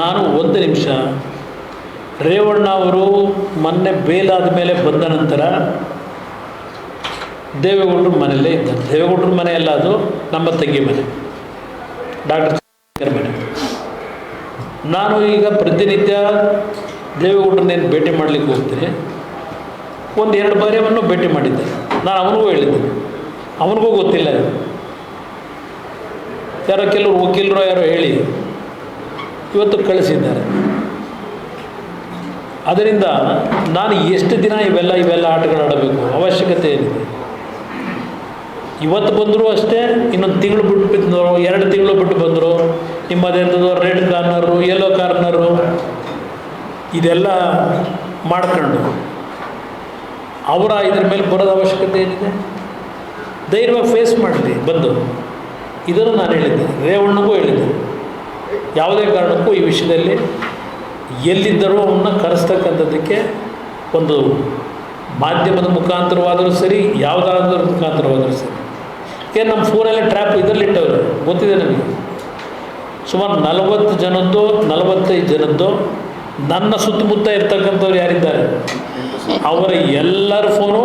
ನಾನು ಒಂದು ನಿಮಿಷ. ರೇವಣ್ಣ ಅವರು ಮೊನ್ನೆ ಬೇಲಾದ ಮೇಲೆ ಬಂದ ನಂತರ ದೇವೇಗೌಡರ ಮನೆಯಲ್ಲೇ ಇದ್ದಾರೆ ದೇವೇಗೌಡರ ಮನೆ ಅಲ್ಲ ಅದು, ನಮ್ಮ ತಂಗಿ ಮನೆ. ಡಾಕ್ಟರ್ ಮನೆ. ನಾನು ಈಗ ಪ್ರತಿನಿತ್ಯ ದೇವೇಗೌಡರನ್ನೇನು ಭೇಟಿ ಮಾಡಲಿಕ್ಕೆ ಹೋಗ್ತೀನಿ? ಒಂದು ಎರಡು ಬಾರಿ ಭೇಟಿ ಮಾಡಿದ್ದೆ. ನಾನು ಅವನಿಗೂ ಹೇಳಿದ್ದೆ. ಅವನಿಗೂ ಗೊತ್ತಿಲ್ಲ ಯಾರೋ ಕೆಲವರು ವಕೀಲರು ಯಾರೋ ಹೇಳಿ ಇವತ್ತು ಕಳಿಸಿದ್ದಾರೆ. ಅದರಿಂದ ನಾನು ಎಷ್ಟು ದಿನ ಇವೆಲ್ಲ ಇವೆಲ್ಲ ಆಟಗಳು ಆಡಬೇಕು? ಅವಶ್ಯಕತೆ ಏನಿದೆ? ಇವತ್ತು ಬಂದರೂ ಅಷ್ಟೇ, ಇನ್ನೊಂದು ತಿಂಗಳು ಬಿಟ್ಟು ಬಿದ್ದರು ಎರಡು ತಿಂಗಳು ಬಿಟ್ಟು ಬಂದರು. ನಿಮ್ಮದೆಂಥದ್ದು ರೆಡ್ ಕಾರ್ನರು ಯೆಲ್ಲೋ ಕಾರ್ನರು, ಇದೆಲ್ಲ ಮಾಡ್ಕೊಂಡು ಅವರ ಇದ್ರ ಮೇಲೆ ಬರೋದು ಅವಶ್ಯಕತೆ ಏನಿದೆ? ಧೈರ್ಯವಾಗಿ ಫೇಸ್ ಮಾಡಲಿ, ಬಂದು. ಇದನ್ನು ನಾನು ಹೇಳಿದ್ದೆ ರೇವಣ್ಣಗೂ ಹೇಳಿದ್ದೆ ಯಾವುದೇ ಕಾರಣಕ್ಕೂ ಈ ವಿಷಯದಲ್ಲಿ ಎಲ್ಲಿದ್ದರೂ ಅವನ್ನ ಕರೆಸ್ತಕ್ಕಂಥದ್ದಕ್ಕೆ ಒಂದು ಮಾಧ್ಯಮದ ಮುಖಾಂತರವಾದರೂ ಸರಿ, ಯಾವುದಾದ್ರೂ ಮುಖಾಂತರವಾದರೂ ಸರಿ. ಏನು ನಮ್ಮ ಫೋನಲ್ಲೇ ಟ್ರ್ಯಾಪ್ ಇದರಲ್ಲಿಟ್ಟವ್ರೆ, ಗೊತ್ತಿದೆ ನನಗೆ ಸುಮಾರು ನಲವತ್ತು ಜನದ್ದು, ನಲವತ್ತೈದು ಜನದ್ದು ನನ್ನ ಸುತ್ತಮುತ್ತ ಇರ್ತಕ್ಕಂಥವ್ರು ಯಾರಿದ್ದಾರೆ? ಅವರ ಎಲ್ಲರ ಫೋನು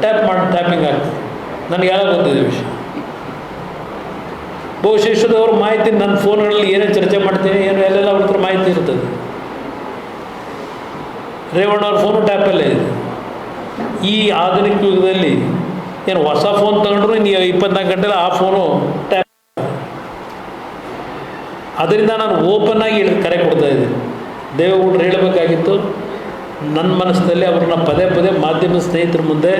ಟ್ಯಾಪ್ ಮಾಡಿ ಟ್ಯಾಪಿಂಗ್ ಆಗ್ತದೆ. ನನಗೆ ಯಾವಾಗ ಗೊತ್ತಿದೆ ವಿಷಯ? ಬಹುಶಃ ಇಷ್ಟದವ್ರ ಮಾಹಿತಿ ನನ್ನ ಫೋನ್ಗಳಲ್ಲಿ ಏನೇನು ಚರ್ಚೆ ಮಾಡ್ತೀನಿ, ಏನು ಎಲ್ಲೆಲ್ಲ ಅವ್ರ ಮಾಹಿತಿ ಇರ್ತದೆ. ರೇವಣ್ಣ ಅವ್ರ ಫೋನು ಟ್ಯಾಪಲ್ಲೇ ಇದೆ. ಈ ಆಧುನಿಕ ಯುಗದಲ್ಲಿ ಏನು ಹೊಸ ಫೋನ್ ತಗೊಂಡ್ರು ನೀವು ಇಪ್ಪತ್ನಾಲ್ಕು ಗಂಟೆಲಿ ಆ ಫೋನು ಟ್ಯಾಪ್ ಅದರಿಂದ ನಾನು ಓಪನ್ ಆಗಿ ಕರೆ ಕೊಡ್ತಾ ಇದ್ದೀನಿ. ದೇವೇಗೌಡರು ಹೇಳಬೇಕಾಗಿತ್ತು ನನ್ನ ಮನಸ್ಸಿನಲ್ಲಿ ಅವ್ರನ್ನ ಪದೇ ಪದೇ ಮಾಧ್ಯಮ ಸ್ನೇಹಿತರ ಮುಂದೆ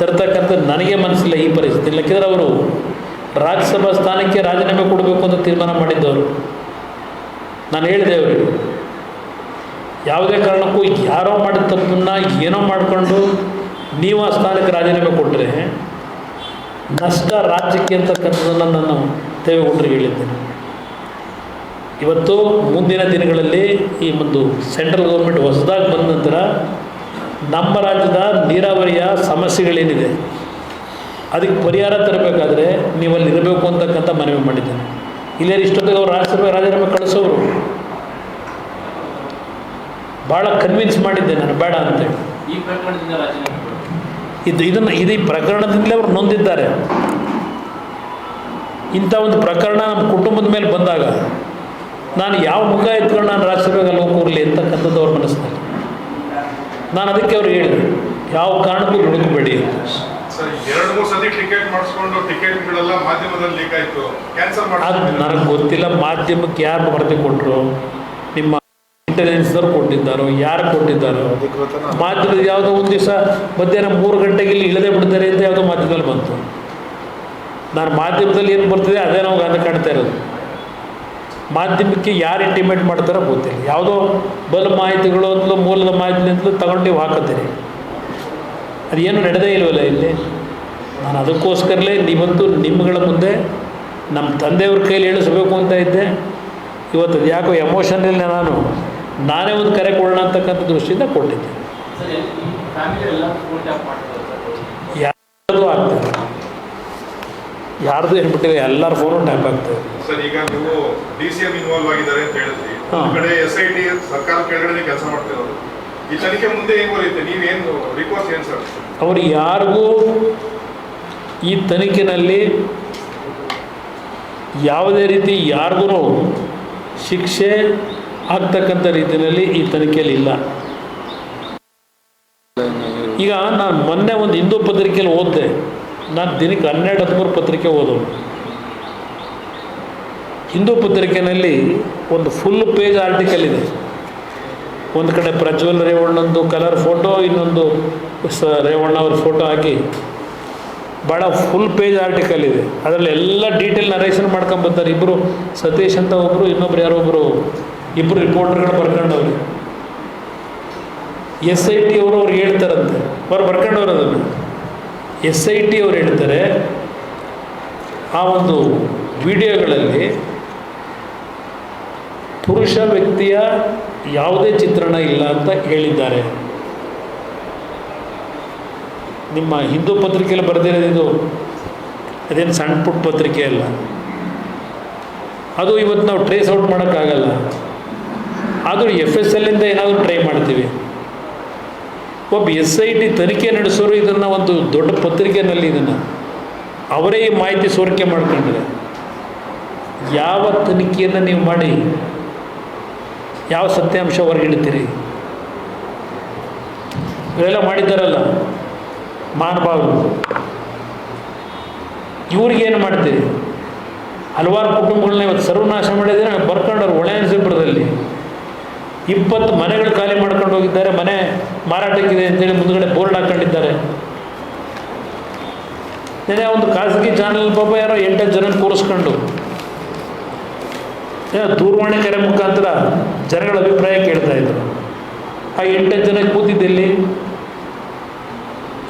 ತರ್ತಕ್ಕಂಥ ನನಗೆ ಮನಸ್ಸಿಲ್ಲ ಈ ಪರಿಸ್ಥಿತಿ. ಇಲ್ಲಕ್ಕಿದ್ರೆ ಅವರು ರಾಜ್ಯಸಭಾ ಸ್ಥಾನಕ್ಕೆ ರಾಜೀನಾಮೆ ಕೊಡಬೇಕು ಅಂತ ತೀರ್ಮಾನ ಮಾಡಿದ್ದವರು. ನಾನು ಹೇಳಿದೆ ಅವರಿಗೆ, ಯಾವುದೇ ಕಾರಣಕ್ಕೂ ಯಾರೋ ಮಾಡಿದ ತಪ್ಪನ್ನು ಏನೋ ಮಾಡಿಕೊಂಡು ನೀವು ಆ ಸ್ಥಾನಕ್ಕೆ ರಾಜೀನಾಮೆ ಕೊಟ್ಟರೆ ನಷ್ಟ ರಾಜ್ಯಕ್ಕೆ ಅಂತಕ್ಕಂಥದ್ದನ್ನು ನಾನು ದೇವೇಗೌಡರಿಗೆ ಹೇಳಿದ್ದೇನೆ. ಇವತ್ತು ಮುಂದಿನ ದಿನಗಳಲ್ಲಿ ಈ ಒಂದು ಸೆಂಟ್ರಲ್ ಗೌರ್ಮೆಂಟ್ ಹೊಸದಾಗಿ ಬಂದ ನಂತರ ನಮ್ಮ ರಾಜ್ಯದ ನೀರಾವರಿಯ ಸಮಸ್ಯೆಗಳೇನಿದೆ ಅದಕ್ಕೆ ಪರಿಹಾರ ತರಬೇಕಾದ್ರೆ ನೀವು ಅಲ್ಲಿ ಇರಬೇಕು ಅಂತಕ್ಕಂಥ ಮನವಿ ಮಾಡಿದ್ದೇನೆ. ಇಲ್ಲೇ ಇಷ್ಟೊತ್ತಿಗೆ ಅವರು ರಾಜ್ಯಸಭೆ ರಾಜೀನಾಮೆ ಕಳಿಸೋರು. ಭಾಳ ಕನ್ವಿನ್ಸ್ ಮಾಡಿದ್ದೆ ನಾನು ಬೇಡ ಅಂತೇಳಿ. ಈ ಪ್ರಕರಣದಿಂದ ರಾಜೀನಾಮೆ ಇದು ಇದನ್ನು ಇದು ಈ ಪ್ರಕರಣದಿಂದಲೇ ಅವರು ನೊಂದಿದ್ದಾರೆ. ಇಂಥ ಒಂದು ಪ್ರಕರಣ ನಮ್ಮ ಕುಟುಂಬದ ಮೇಲೆ ಬಂದಾಗ ನಾನು ಯಾವ ಮುಖ ಎತ್ಕೊಂಡು ನಾನು ರಾಜ್ಯಸಭೆಗೆ ಅಲ್ಲಿ ಹೋಗ್ಲಿ ಅಂತಕ್ಕಂಥದ್ದು ಅವ್ರ ಮನಸ್ಸಿನಲ್ಲಿ. ನಾನು ಅದಕ್ಕೆ ಅವ್ರು ಹೇಳಿದೆ ಯಾವ ಕಾರಣಕ್ಕೂ ಹುಡುಕಬೇಡಿ ಅಂತ. ಸರ್ ಎರಡು ಮೂರು ಸತಿ ಟಿಕೆಟ್ ಮಾಡಿಸ್ಕೊಂಡು ಟಿಕೆಟ್ಗಳೆಲ್ಲ ಮಾಧ್ಯಮದಲ್ಲಿ ಲೀಕ್ ಆಯ್ತು. ಕ್ಯಾನ್ಸಲ್ ಅದು ಮಾಡಿ ನನಗೆ ಗೊತ್ತಿಲ್ಲ ಮಾಧ್ಯಮಕ್ಕೆ ಯಾರು ವರದಿ ಕೊಟ್ಟರು ನಿಮ್ಮ ಇಂಟೆಲಿಜೆನ್ಸ್ದವ್ರು ಕೊಟ್ಟಿದ್ದಾರೋ ಯಾರು ಕೊಟ್ಟಿದ್ದಾರೋ? ಮಾಧ್ಯಮದ ಯಾವುದೋ ಒಂದು ದಿವಸ ಮಧ್ಯಾಹ್ನ ಮೂರು ಗಂಟೆಗೆ ಇಲ್ಲಿ ಇಳದೆ ಬಿಡ್ತಾರೆ ಅಂತ ಯಾವುದೋ ಮಾಧ್ಯಮದಲ್ಲಿ ಬಂತು. ನಾನು ಮಾಧ್ಯಮದಲ್ಲಿ ಏನು ಬರ್ತಿದೆ ಅದೇ ನಾವು ಗಂಧ ಕಾಣ್ತಾ ಇರೋದು. ಮಾಧ್ಯಮಕ್ಕೆ ಯಾರು ಇಂಟಿಮೇಟ್ ಮಾಡ್ತಾರೋ ಗೊತ್ತಿಲ್ಲ. ಯಾವುದೋ ಬಲ ಮಾಹಿತಿಗಳು ಅಂತಲೂ ಮೂಲದ ಮಾಹಿತಿ ಅಂತಲೂ ತಗೊಂಡು ಹಾಕತ್ತೀರಿ. ಅದೇನು ನಡೆದೇ ಇಲ್ವಲ್ಲ ಇಲ್ಲಿ? ನಾನು ಅದಕ್ಕೋಸ್ಕರಲೇ ನಿಮ್ಮಂತೂ ನಿಮ್ಮಗಳ ಮುಂದೆ ನಮ್ಮ ತಂದೆಯವ್ರ ಕೈಲಿ ಹೇಳಿಸ್ಬೇಕು ಅಂತ ಇದ್ದೆ. ಇವತ್ತು ಅದು ಯಾಕೋ ಎಮೋಷನಲ್ಲಿ ನಾನು? ನಾನೇ ಒಂದು ಕರೆ ಕೊಡೋಣ ಅಂತಕ್ಕಂಥ ದೃಷ್ಟಿಯಿಂದ ಕೊಟ್ಟಿದ್ದೆ. ಯಾರ್ದು ಆಗ್ತದೆ? ಯಾರ್ದು ಏನ್ಬಿಟ್ಟಿದೆ ಎಲ್ಲರ ಫೋನು ಟ್ಯಾಪ್ ಆಗ್ತದೆ. ಸರ್ ಈಗ ನೀವು ಡಿ ಸಿ ಎಂ ಇನ್ವಾಲ್ವ್ ಆಗಿದ್ದಾರೆ ಅಂತ ಹೇಳಿದ್ರಿ. ಹಾ. ಒಂದ್ ಕಡೆ ಎಸ್ ಐ ಟಿ ಸರ್ಕಾರ ಕೆಳಗಡೆ ಕೆಲಸ ಮಾಡ್ತಿರೋದು. ಅವರು ಯಾರಿಗೂ ಈ ತನಿಖೆನಲ್ಲಿ ಯಾವುದೇ ರೀತಿ ಯಾರಿಗೂ ಶಿಕ್ಷೆ ಆಗ್ತಕ್ಕಂಥ ರೀತಿಯಲ್ಲಿ ಈ ತನಿಖೆಯಲ್ಲಿ ಇಲ್ಲ. ಈಗ ನಾನು ಮೊನ್ನೆ ಒಂದು ಹಿಂದೂ ಪತ್ರಿಕೆಯಲ್ಲಿ ಓದಿದೆ. ನಾನು ದಿನಕ್ಕೆ ಹನ್ನೆರಡು, ಹದಿಮೂರು ಪತ್ರಿಕೆ ಓದೋನು ಹಿಂದೂ ಪತ್ರಿಕೆಯಲ್ಲಿ ಒಂದು ಫುಲ್ ಪೇಜ್ ಆರ್ಟಿಕಲ್ ಇದೆ. ಒಂದು ಕಡೆ ಪ್ರಜ್ವಲ್ ರೇವಣ್ಣಂದು ಕಲರ್ ಫೋಟೋ ಇನ್ನೊಂದು ಸ ರೇವಣ್ಣ ಅವ್ರ ಫೋಟೋ ಹಾಕಿ. ಭಾಳ ಫುಲ್ ಪೇಜ್ ಆರ್ಟಿಕಲ್ ಇದೆ. ಅದರಲ್ಲಿ ಎಲ್ಲ ಡೀಟೇಲ್ ನರೇಷನ್ ಮಾಡ್ಕೊಂಬರ್ತಾರೆ ಇಬ್ಬರು ಸತೀಶ್ ಅಂತ ಒಬ್ಬರು ಇನ್ನೊಬ್ರು ಯಾರೊಬ್ಬರು ಇಬ್ಬರು ರಿಪೋರ್ಟರ್ಗಳು ಬರ್ಕೊಂಡವ್ರಿ. ಎಸ್ ಐ ಟಿ ಅವರು ಅವ್ರು ಹೇಳ್ತಾರಂತೆ. ಅವ್ರು ಬರ್ಕೊಂಡವ್ರು ಅದನ್ನು. ಎಸ್ ಐ ಟಿ ಅವ್ರು ಹೇಳ್ತಾರೆ, ಆ ಒಂದು ವಿಡಿಯೋಗಳಲ್ಲಿ ಪುರುಷ ವ್ಯಕ್ತಿಯ ಯಾವುದೇ ಚಿತ್ರಣ ಇಲ್ಲ ಅಂತ ಹೇಳಿದ್ದಾರೆ. ನಿಮ್ಮ ಹಿಂದೂ ಪತ್ರಿಕೆಯಲ್ಲಿ ಬರೆದಿರೋದಿದು ಅದೇನು ಸಣ್ಣ ಪುಟ್ಟ ಪತ್ರಿಕೆ ಅಲ್ಲ. ಅದು ಇವತ್ತು ನಾವು ಟ್ರೇಸ್ ಔಟ್ ಮಾಡೋಕ್ಕಾಗಲ್ಲ. ಆದರೂ ಎಫ್ ಎಸ್ ಎಲ್ಲಿಂದ ಏನಾದರೂ ಟ್ರೈ ಮಾಡ್ತೀವಿ. ಒಬ್ಬ ಎಸ್ ಐ ಟಿ ತನಿಖೆ ನಡೆಸೋರು ಇದನ್ನು ಒಂದು ದೊಡ್ಡ ಪತ್ರಿಕೆಯಲ್ಲಿ ಇದನ್ನು. ಅವರೇ ಮಾಹಿತಿ ಸೋರಿಕೆ ಮಾಡ್ಕೊಂಡ್ರೆ. ಯಾವ ತನಿಖೆಯನ್ನು ನೀವು ಮಾಡಿ? ಯಾವ ಸತ್ಯಾಂಶ ಹೊರಗಿಡ್ತೀರಿ ಇವೆಲ್ಲ ಮಾಡಿದ್ದಾರಲ್ಲ, ಮಹಾನುಭಾವರು. ಇವ್ರಿಗೇನು ಮಾಡ್ತೀರಿ? ಹಲವಾರು ಕುಟುಂಬಗಳನ್ನ ಇವತ್ತು ಸರ್ವನಾಶ ಮಾಡಿದರೆ ಬರ್ಕೊಂಡವ್ರು ಒಳ್ಳೆಯ ಇಪ್ಪತ್ತು ಮನೆಗಳು ಖಾಲಿ ಮಾಡ್ಕೊಂಡು ಹೋಗಿದ್ದಾರೆ, ಮನೆ ಮಾರಾಟಕ್ಕಿದೆ ಅಂತೇಳಿ ಮುಂದ್ಗಡೆ ಬೋರ್ಡ್ ಹಾಕೊಂಡಿದ್ದಾರೆ. ನೆನೆ ಒಂದು ಖಾಸಗಿ ಚಾನಲ್ ಪಾಪ ಯಾರೋ ಎಂಟತ್ತು ಜನ ಕೂರಿಸ್ಕೊಂಡು ದೂರವಾಣಿ ಕರೆ ಮುಖಾಂತರ ಜನಗಳ ಅಭಿಪ್ರಾಯ ಕೇಳ್ತಾ ಇದ್ರು. ಆ ಎಂಟು ಜನ ಕೂತಿದ್ದೆಲ್ಲಿ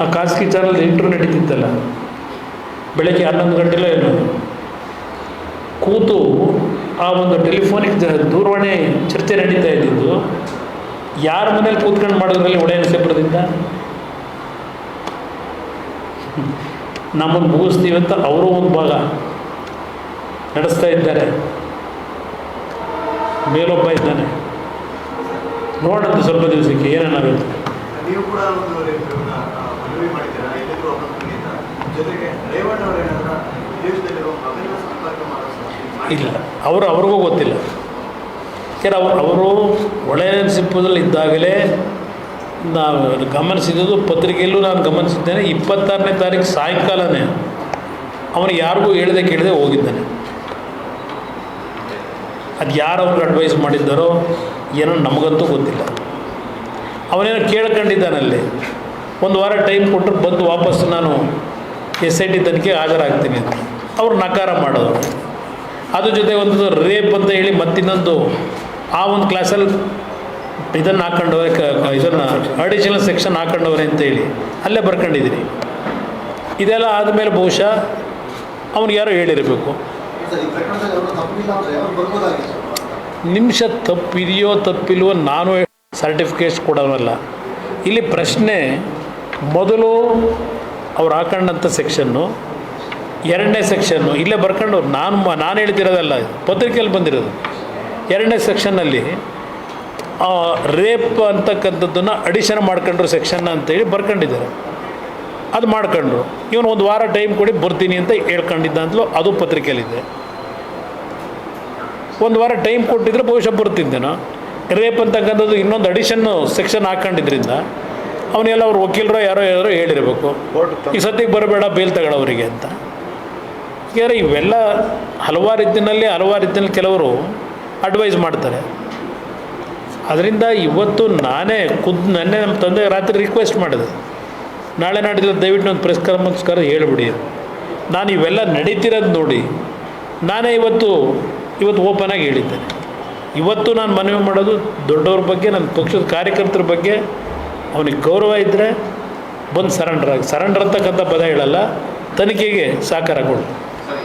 ಆ ಖಾಸಗಿ ಚಾನಲ್ ಇಂಟ್ರೂ ನಡೀತಿತ್ತಲ್ಲ. ಬೆಳಗ್ಗೆ ಹನ್ನೊಂದು ಗಂಟೆಲೋ ಏನು. ಕೂತು ಆ ಒಂದು ಟೆಲಿಫೋನಿಕ್ ದೂರವಾಣಿ ಚರ್ಚೆ ನಡೀತಾ ಇದ್ದಿದ್ದು. ಯಾರ ಮನೇಲಿ ಕೂತ್ಕೊಂಡು ಮಾಡೋದ್ರಲ್ಲಿ ಒಳ್ಳೆಯ ನರಸೀಪುರದಿಂದ ನಮ್ಮನ್ನು ಮುಗಿಸ್ತೀವಿ ಅಂತ ಅವರು ಒಂದು ಭಾಗ ನಡೆಸ್ತಾ ಇದ್ದಾರೆ. ಮೇಲೊಬ್ಬ ಇದ್ದಾನೆ. ನೋಡಂತ ಸ್ವಲ್ಪ ದಿವಸಕ್ಕೆ ಏನೇನಾಗುತ್ತೆ ಇಲ್ಲ. ಅವರು ಅವ್ರಿಗೂ ಗೊತ್ತಿಲ್ಲ. ಯಾಕಂದರೆ ಅವರು ಅವರು ಒಳ್ಳೆಯ ಸಿಪ್ಪದಲ್ಲಿ ಇದ್ದಾಗಲೇ ನಾವು ಗಮನಿಸಿದ್ದು ಪತ್ರಿಕೆಯಲ್ಲೂ ನಾನು ಗಮನಿಸಿದ್ದೇನೆ ಇಪ್ಪತ್ತಾರನೇ ತಾರೀಕು ಸಾಯಂಕಾಲನೇ ಅವನು ಯಾರಿಗೂ ಹೇಳದೆ ಕೇಳದೆ ಹೋಗಿದ್ದಾನೆ. ಅದು ಯಾರು ಅವ್ರಿಗೆ ಅಡ್ವೈಸ್ ಮಾಡಿದ್ದಾರೋ ಏನೋ ನಮಗಂತೂ ಗೊತ್ತಿಲ್ಲ. ಅವನೇನೋ ಕೇಳ್ಕೊಂಡಿದ್ದಾನಲ್ಲಿ. ಒಂದು ವಾರ ಟೈಮ್ ಕೊಟ್ಟರು ಬಂದು ವಾಪಸ್ ನಾನು ಎಸ್ ಐ ಟಿ ತನಿಖೆ ಹಾಜರಾಗ್ತೀನಿ ಅಂತ. ಅವ್ರು ನಕಾರ ಮಾಡೋದು ಅದ್ರ ಜೊತೆ ಒಂದು ರೇಪ್ ಅಂತ ಹೇಳಿ ಮತ್ತಿನ್ನೊಂದು ಆ ಒಂದು ಕ್ಲಾಸಲ್ಲಿ ಇದನ್ನು ಹಾಕೊಂಡವ್ರೆ ಇದನ್ನು ಅಡಿಷನಲ್ ಸೆಕ್ಷನ್ ಹಾಕೊಂಡವ್ರೆ ಅಂತೇಳಿ ಅಲ್ಲೇ ಬರ್ಕೊಂಡಿದ್ದೀನಿ. ಇದೆಲ್ಲ ಆದಮೇಲೆ ಬಹುಶಃ ಅವ್ನಿಗೆ ಯಾರೋ ಹೇಳಿರಬೇಕು. ನಿಮಿಷ ತಪ್ಪಿದೆಯೋ ತಪ್ಪಿಲ್ವೋ ನಾನು ಸರ್ಟಿಫಿಕೇಟ್ಸ್ ಕೊಡೋನಲ್ಲ. ಇಲ್ಲಿ ಪ್ರಶ್ನೆ, ಮೊದಲು ಅವ್ರು ಹಾಕೊಂಡಂಥ ಸೆಕ್ಷನ್ನು ಎರಡನೇ ಸೆಕ್ಷನ್ನು ಇಲ್ಲೇ ಬರ್ಕೊಂಡು ನಾನು ನಾನು ಹೇಳ್ತಿರೋದಲ್ಲ, ಪತ್ರಿಕೆಯಲ್ಲಿ ಬಂದಿರೋದು. ಎರಡನೇ ಸೆಕ್ಷನ್ನಲ್ಲಿ ರೇಪ್ ಅಂತಕ್ಕಂಥದ್ದನ್ನು ಅಡಿಷನ್ ಮಾಡ್ಕೊಂಡ್ರು ಸೆಕ್ಷನ್ನ ಅಂತೇಳಿ ಬರ್ಕೊಂಡಿದ್ದಾರೆ. ಅದು ಮಾಡ್ಕೊಂಡ್ರು. ಇವನು ಒಂದು ವಾರ ಟೈಮ್ ಕೊಡಿ ಬರ್ತೀನಿ ಅಂತ ಹೇಳ್ಕೊಂಡಿದ್ದ ಅಂತಲೂ ಅದು ಪತ್ರಿಕೆಯಲ್ಲಿದೆ. ಒಂದು ವಾರ ಟೈಮ್ ಕೊಟ್ಟಿದ್ರೆ ಬಹುಶಃ ಬರ್ತಿದ್ದೇನೋ ರೇಪ್ ಅಂತಕ್ಕಂಥದ್ದು ಇನ್ನೊಂದು ಅಡಿಷನ್ನು ಸೆಕ್ಷನ್ ಹಾಕೊಂಡಿದ್ರಿಂದ ಅವನೆಲ್ಲ ಅವ್ರ ವಕೀಲರು ಯಾರೋ ಯಾರೋ ಹೇಳಿರಬೇಕು. ಈ ಸದ್ಯಕ್ಕೆ ಬರಬೇಡ ಬೇಲ್ ತಗೊಳ್ಳೋರಿಗೆ ಅಂತ. ಯಾಕಂದರೆ ಇವೆಲ್ಲ ಹಲವಾರು ರೀತಿಯಲ್ಲಿ ಹಲವಾರು ರೀತಿಯಲ್ಲಿ ಕೆಲವರು ಅಡ್ವೈಸ್ ಮಾಡ್ತಾರೆ. ಅದರಿಂದ ಇವತ್ತು ನಾನೇ ಖುದ್ದು ನನ್ನೇ ನಮ್ಮ ತಂದೆ ರಾತ್ರಿ ರಿಕ್ವೆಸ್ಟ್ ಮಾಡಿದೆ. ನಾಳೆ ನಾಡಿದ್ರೆ ದಯವಿಟ್ಟು ಒಂದು ಪ್ರೆಸ್ ಕಾನ್ಫರೆನ್ಸ್ಕಾರ ಹೇಳಿಬಿಡಿ. ನಾನು ಇವೆಲ್ಲ ನಡೀತಿರೋದು ನೋಡಿ. ನಾನೇ ಇವತ್ತು ಇವತ್ತು ಓಪನ್ ಆಗಿ ಹೇಳಿದ್ದೇನೆ ಇವತ್ತು ನಾನು ಮನವಿ ಮಾಡೋದು ದೊಡ್ಡವ್ರ ಬಗ್ಗೆ, ನನ್ನ ಪಕ್ಷದ ಕಾರ್ಯಕರ್ತರ ಬಗ್ಗೆ. ಅವನಿಗೆ ಗೌರವ ಇದ್ದರೆ ಬಂದು ಸರೆಂಡರ್ ಆಗಿ ಸರೆಂಡರ್ ಅಂತಕ್ಕಂಥ ಪದ ಹೇಳಲ್ಲ. ತನಿಖೆಗೆ ಸಹಕಾರ ಕೊಡು.